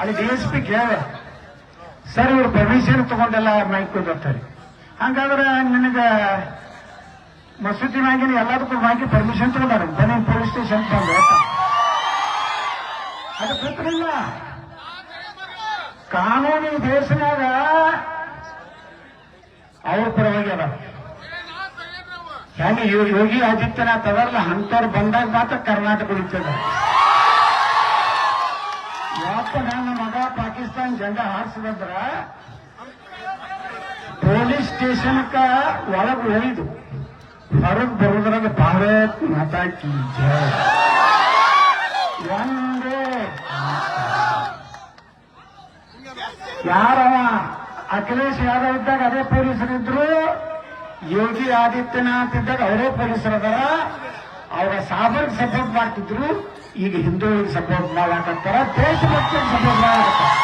ಅಲ್ಲಿ D S P ಕೇಳ sir, ಇವ್ರು ಪರ್ಮಿಷನ್ ತಗೊಂಡೆಲ್ಲ ಮೈಕ್ ಬರ್ತಾರೆ ಹಂಗಾದ್ರೆ ನಿನಗ ಮಸೂದಿ ಮ್ಯಾಗಿನ ಎಲ್ಲದಕ್ಕೂ ಮಾಗಿ ಪರ್ಮಿಷನ್ ತಗೊಂಡಾರ? ಬನ್ನಿ ಪೊಲೀಸ್ ಸ್ಟೇಷನ್ ಬಂದು ಅದು ಗೊತ್ತಿಲ್ಲ ಕಾನೂನು ದೇಶನಾಗ ಅವ್ರ ಪರವಾಗಿ ಅದ. ಹೆಂಗೆ ಯೋಗಿ ಆದಿತ್ಯನಾಥ್ ಅದರಲ್ಲ ಅಂತವ್ರು ಬಂದಾಗ ಮಾತ್ರ ಕರ್ನಾಟಕ ಉಳಿತದ ಜೆಂಡ ಹಾರಿಸಿದ್ರ ಪೊಲೀಸ್ ಸ್ಟೇಷನ್ಕ ಒಳಗ್ ಒಯ್ದು ಹೊರಗ್ ಬರೋದ್ರಾಗ ಭಾರತ್ ಮಾತಾ ಕಿ ಒಂದೇ ಯಾರವ? ಅಖಿಲೇಶ್ ಯಾದವ್ ಇದ್ದಾಗ ಅದೇ ಪೊಲೀಸರಿದ್ರು ಯೋಗಿ ಆದಿತ್ಯನಾಥ್ ಇದ್ದಾಗ ಅವರೇ ಪೊಲೀಸರದಾರ ಅವರ ಸಾಬರ್ಗ್ ಸಪೋರ್ಟ್ ಮಾಡ್ತಿದ್ರು. ಈಗ ಹಿಂದೂಗಳಿಗೆ ಸಪೋರ್ಟ್ ಮಾಡಾಕತ್ತಾರ ದೇಶಭಕ್ತಿಗೆ ಸಪೋರ್ಟ್ ಮಾಡಾಕತ್ತಾರ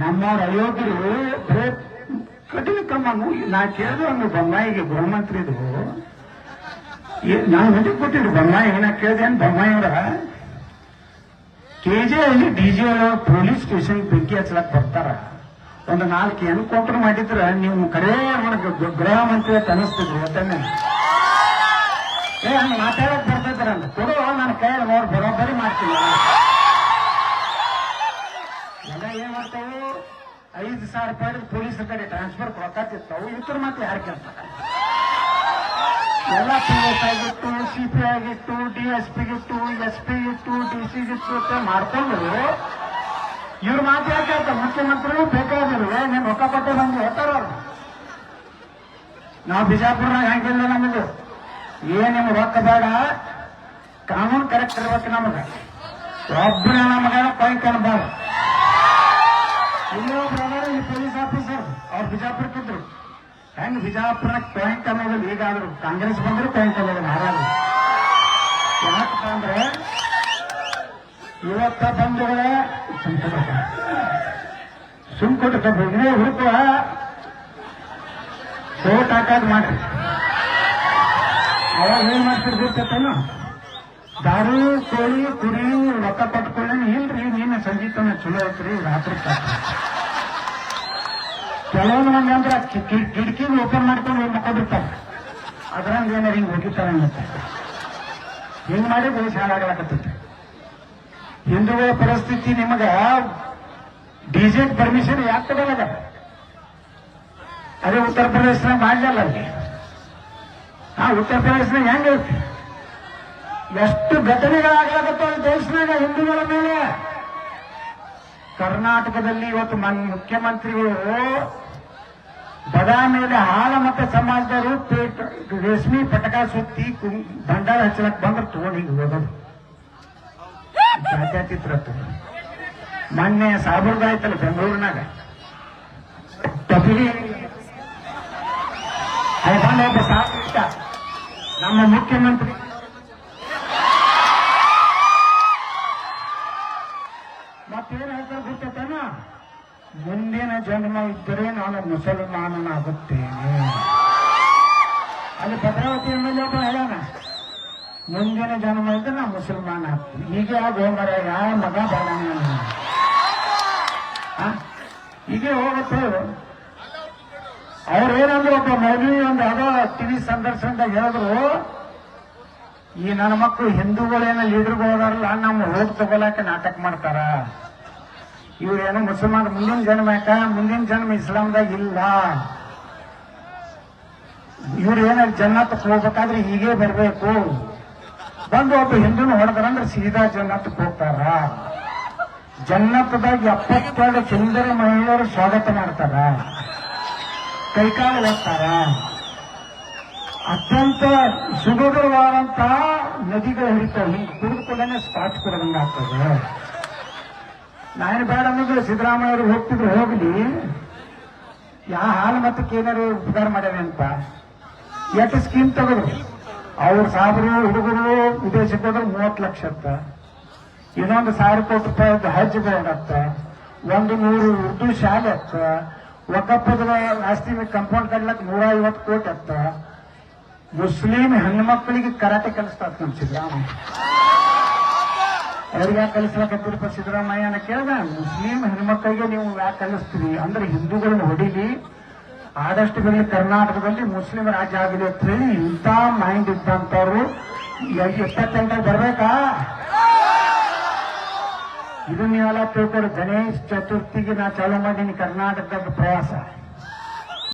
ನಮ್ಮವ್ರ ಅಯೋಗ್ಯರು ಬರೇ ಕಠಿಣ ಕ್ರಮ ನಾ ಕೇಳಿದ್ರು ಒಂದು ಬೊಮ್ಮಾಯಿಗೆ ಗೃಹಮಂತ್ರಿದು ನಾನು ಮೀಟಿಂಗ್ ಕೊಟ್ಟಿದ್ರು ಬೊಮ್ಮಾಯಿ. ಏನ ಕೇಳಿದೆ ಅಂತ ಬೊಮ್ಮಾಯಿ ಅವರ? ಕೆಜೆ ಅಲ್ಲಿ ಡಿಜಿ ಅವರ ಪೊಲೀಸ್ ಸ್ಟೇಷನ್ ಬೆಂಕಿ ಹಚ್ಚಲಕ್ ಬರ್ತಾರ. ಒಂದು ನಾಲ್ಕು ಎನ್ಕೌಂಟರ್ ಮಾಡಿದ್ರ ನೀವು ಕರೇ ಗ- ಗೃಹ ಮಂತ್ರಿ ಅಂತ ಅನಿಸ್ತಿದ್ರು ಯಾಕಂದ್ರೆ ಏ, ಹಂಗ ಮಾತಾಡಕ್ ಬರ್ತಿದ್ರ ಅಂತ ಕೊಡು, ನಾನು ಕೈಯಲ್ಲಿ ಅವ್ರು ಬರೋಬ್ಬರಿ ಮಾಡ್ತೀನಿ ಎಲ್ಲ ಏನ್ ಮಾಡ್ತಾವು ಐದು ಸಾವಿರ ರೂಪಾಯಿ ಪೊಲೀಸ್ ಕಡೆ ಟ್ರಾನ್ಸ್ಫರ್ ಕೊಡಕತ್ತಿರ್ತಾವು ಇತರ ಮತ್ತೆ ಯಾರು ಕೇಳ್ತಾರೆ ಎಲ್ಲ ಪಿ ಎಸ್ ಆಗಿತ್ತು ಸಿ ಪಿ ಆಗಿತ್ತು ಡಿ ಎಸ್ ಪಿ ಗಿತ್ತು ಎಸ್ ಪಿ ಇತ್ತು ಡಿ ಸಿ ಗಿತ್ತು ಅಂತ ಮಾಡ್ಕೊಂಡು ಇವ್ರ ಮಾತು ಯಾಕೆ ಮುಖ್ಯಮಂತ್ರಿ ಬೇಕಾಗಿರುವೆ ನೀನು ರೊಕ್ಕ ಕೊಟ್ಟೆ ಬಂದು ಹೇಳ್ತಾರ ನಾವು ಬಿಜಾಪುರನಾಗ ಹಂಗಿಲ್ಲ ನಮದು? ಏನ್ ನಿಮ್ಗೆ ರೊಕ್ಕ ಬೇಡ? ಕಾನೂನು ಕರೆಕ್ಟ್ ಇರ್ಬೇಕು ನಮಗೆ. ಒಬ್ಬನ ನಮಗ ಪಾಯಿಂಟ್ ಹೆಂಗ್ ಬಿಜಾಪುರ ಪಾಯಿಂಟ್ ಅನ್ನೋದು ಈಗಾದ್ರು ಕಾಂಗ್ರೆಸ್ ಬಂದ್ರೆ ಪಾಯಿಂಟ್ ಅನ್ನೋದು ಮಾರಾದ್ರು. ಯಾಕಪ್ಪ ಅಂದ್ರೆ ಇವತ್ತ ಬಂಧುಗಳೇ ಸುಮ್ಕೊಟ್ಟು ಇದೇ ಹುಡುಕುವ ಸೋಟ್ ಹಾಕೋದು ಮಾಡ್ರಿ. ಅವಾಗ ಏನ್ ಮಾಡ್ತಿರ್ ಗೊತ್ತೇನು ದಾರು, ಕೋಳಿ, ಕುರಿ ರೊಕ್ಕ ಕೊಟ್ಕೊಳ್ಳಿ ಇಲ್ರಿ, ನೀನು ಸಂಗೀತನ ಚಲೋ ಐತ್ರಿ, ರಾತ್ರಿ ಕೆಲವೊಂದು ಮಂದಿ ಅಂದ್ರೆ ಕಿಟಕಿ ಓಪನ್ ಮಾಡ್ಕೊಂಡು ಹೋಗಿ ಮಕ್ಕೊಂಡಿರ್ತಾರೆ ಅದ್ರಂಗ ಏನಾರ ಹಿಂಗ್ ಹೋಗಿರ್ತಾರೆ ಹಿಂಗ್ ಮಾಡಿ ದೇಶ ಹಾಳಾಗಲಾಕತ್ತೈತಿ ಹಿಂದೂಗಳ ಪರಿಸ್ಥಿತಿ ನಿಮಗ ಡಿಜೆಟ್ ಪರ್ಮಿಷನ್ ಯಾಕೆ ತಗೊಳ್ಳದ ಅದೇ ಉತ್ತರ ಪ್ರದೇಶನಾಗ ಮಾಡಲ್ಲ ಅಲ್ಲಿ. ಆ ಉತ್ತರ ಪ್ರದೇಶನಾಗ ಹೆಂಗೈತಿ ಎಷ್ಟು ಘಟನೆಗಳಾಗಲಾಗತ್ತವ ದೇಶನಾಗ ಹಿಂದೂಗಳ ಮೇಲೆ. ಕರ್ನಾಟಕದಲ್ಲಿ ಇವತ್ತು ಮುಖ್ಯಮಂತ್ರಿಗಳು ಬಡ ಮೇಲೆ ಹಾಲ ಮತ್ತೆ ಸಮಾಜದವರು ರೇಷ್ಮಿ ಪಟಕ ಸುತ್ತಿ ಭಂಡಾರ ಹಚ್ಚಲಕ್ ಬಂದ್ರೆ ತಗೊಂಡು ಹಿಂಗೆ ಹೋಗೋದು ಮೊನ್ನೆ ಮೊನ್ನೆ ಸಾಬರ್ದಾಯ್ತಲ್ಲ ಬೆಂಗಳೂರಿನಾಗ. ಅಲ್ಲಿ ಬಂದ ಒಬ್ಬ ಸಾಬಿಟ್ಟ ನಮ್ಮ ಮುಖ್ಯಮಂತ್ರಿ. ಮತ್ತೇನು ಹೇಳ್ತಾರೆ ಗೊತ್ತೇನ ಮುಂದಿನ ಜನ್ಮ ಇದ್ದರೆ ನಾನು ಮುಸಲ್ಮಾನನಾಗುತ್ತೇನೆ. ಅಲ್ಲಿ ಭದ್ರಾವತಿ ಎಂ ಎಲ್ ಒಬ್ಬ ಹೇಳೋಣ. ಮುಂದಿನ ಜನ್ಮ ಇದ್ರೆ ನಾ ಮುಸಲ್ಮಾನ ಆಗ್ತೀನಿ ಈಗ ಹೋಗರ ಯಾವ ಮಗ ಬರೋಣ? ಹೀಗೆ ಹೋಗುತ್ತೆ ಅವ್ರು. ಏನಂದ್ರು ಒಬ್ಬ ಮೌಲ್ವಿ ಒಂದು ಯಾವುದೋ ಟಿವಿ ಸಂದರ್ಶನದಾಗ ಹೇಳಿದ್ರು, ಈ ನನ್ನ ಮಕ್ಕಳು ಹಿಂದೂಗಳೇನ ಲೀಡರ್ಗಳು ಅದಾರಲ್ಲ ನಮ್ಮ ಹೋಗಿ ತಗೊಳಕ್ಕೆ ನಾಟಕ ಮಾಡ್ತಾರ? ಇವ್ರೇನು ಮುಸಲ್ಮಾನ ಮುಂದಿನ ಜನ್ಮ ಯಾಕ? ಮುಂದಿನ ಜನ್ಮ ಇಸ್ಲಾಂದಾಗ ಇಲ್ಲ. ಇವ್ರ ಏನಾದ್ರು ಜನ್ನತ್ತಕ್ಕೆ ಹೋಗ್ಬೇಕಾದ್ರೆ ಹೀಗೆ ಬರಬೇಕು. ಬಂದು ಒಬ್ಬ ಹಿಂದೂನು ಹೊಡೆದ್ರಂದ್ರೆ ಸೀದಾ ಜನ್ನತ್ತಕ್ಕೆ ಹೋಗ್ತಾರ. ಜನ್ನತ್ತದಾಗ ಎಪ್ಪತ್ತೆರಡು ಸುಂದರ ಮಹಿಳೆಯರು ಸ್ವಾಗತ ಮಾಡ್ತಾರ. ಕೈಕಾಲು ಹೋಗ್ತಾರ ಅತ್ಯಂತ ಸುಗಮವಾದಂತಹ ನದಿಗಳು ಹರಿತಾವೆ. ಹಿಂಗೆ ಕುಡಿದುಕೊಂಡೇ ಸ್ಪಾಟ್ ಕೊಡದಂಗ ಆಗ್ತದೆ ನಾನು ಬೇಡ ಅನ್ನೋದು ಸಿದ್ದರಾಮಯ್ಯ ಹೋಗ್ತಿದ್ರು, ಹೋಗ್ಲಿ. ಯಾವ ಹಾಲು ಮತ್ತು ಕೇನರು ಉಪಕಾರ ಮಾಡ್ಯಾರ ಅಂತ. ಎಷ್ಟು ಸ್ಕೀಮ್ ತಗೋದು? ಅವ್ರ ಸಾಬರು ಹುಡುಗರು ವಿದೇಶಕ್ಕೆ ಹೋದ್ರೆ ಮೂವತ್ತು ಲಕ್ಷ ಅಂತ. ಇನ್ನೊಂದು ಸಾವಿರ ಕೋಟಿ ರೂಪಾಯಿ ಹಜ್ ಬೋರ್ಡ್ ಅಂತ. ಒಂದು ನೂರು ಉರ್ದು ಶಾಲೆ ಅತ್ತ ಒಕ್ಕಪ್ಪದ ಆಸ್ತಿ ಕಂಪೌಂಡ್ ಕಟ್ಲಕ್ ನೂರ ಐವತ್ತು ಕೋಟಿ ಅತ್ತ ಮುಸ್ಲಿಂ ಹೆಣ್ಮಕ್ಳಿಗೆ ಕರಾಟೆ ಕಲಿಸ್ತಾ ನಮ್ಮ ಸಿದ್ದರಾಮಯ್ಯ. ಅವ್ರಿಗೆ ಯಾಕೆ ಕಲಿಸ್ಲಾಕತ್ತಿರಪ್ಪ ಸಿದ್ದರಾಮಯ್ಯನ ಕೇಳ್ದ, ಮುಸ್ಲಿಂ ಹೆಣ್ಮಕ್ಕಳಿಗೆ ನೀವು ಯಾಕೆ ಕಲಿಸ್ತೀರಿ? ಅಂದ್ರೆ ಹಿಂದೂಗಳನ್ನ ಹೊಡಿಲಿ, ಆದಷ್ಟು ಬರಲಿ ಕರ್ನಾಟಕದಲ್ಲಿ ಮುಸ್ಲಿಂ ರಾಜ್ಯ ಆಗಿದೆ ಅಂತ ಹೇಳಿ ಇಂಥ ಮೈಂಡ್ ಇದ್ದಂಥವ್ರು ಎಪ್ಪತ್ತೆಂಟಾಗ ಬರ್ಬೇಕಾ? ಇದು ನೀವೆಲ್ಲ ಗಣೇಶ್ ಚತುರ್ಥಿಗೆ ನಾ ಚಾಲೂ ಮಾಡೀನಿ ಕರ್ನಾಟಕದ ಪ್ರವಾಸ.